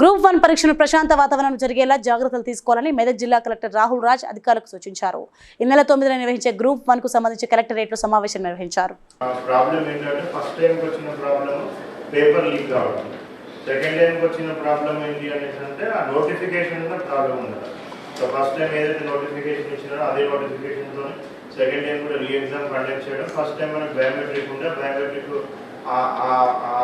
group one పరీక్షలు ప్రశాంత వాతావరణం జరిగేలా జాగ్రత్తలు తీసుకోవాలని మెదక్ జిల్లా కలెక్టర్ రాహుల్ రాజ్ అధికారులకు సూచించారు ఈ నెల తొమ్మిదిన నిర్వహించే గ్రూప్ వన్ కు సంబంధించి కలెక్టరేట్ లో సమావేశం నిర్వహించారు సెకండ్ టైంకి వచ్చిన ప్రాబ్లం ఏంటి అనేసి అంటే ఆ notification problem so first time ఏదైతే నోటిఫికేషన్ ఇచ్చినారో అదే నోటిఫికేషన్తో సెకండ్ టైం కూడా రీ ఎగ్జామ్ కండక్ట్ చేయడం ఫస్ట్ టైం మనకి బయోమెట్రిక్ ఉండే బయోమెట్రిక్ ఆ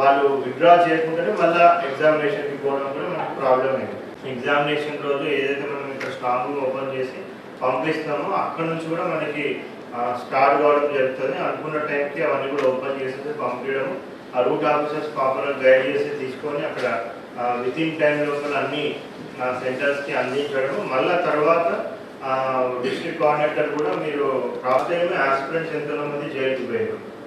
వాళ్ళు విత్డ్రా చేయకుండానే మళ్ళీ ఎగ్జామినేషన్కి పోవడం కూడా మనకు ప్రాబ్లం అయింది ఎగ్జామినేషన్ రోజు ఏదైతే మనం ఇక్కడ స్ట్రాంగ్గా ఓపెన్ చేసి పంపిస్తామో అక్కడ నుంచి కూడా మనకి స్టార్ట్ కావడం జరుగుతుంది అనుకున్న టైంకి అవన్నీ కూడా ఓపెన్ చేసేసి పంపించడం ఆ రూట్ ఆఫీసర్స్ పాపులర్ గైడ్ చేసి తీసుకొని అక్కడ విత్ ఇన్ టైం లోపల అన్ని సెంటర్స్కి అందించడం మళ్ళీ తర్వాత డిస్ట్రిక్ట్ కోఆర్డినేటర్ కూడా మీరు ప్రాబ్లమ్ ఆస్పిరెంట్స్ ఎంతమంది జైలుకి పోయారు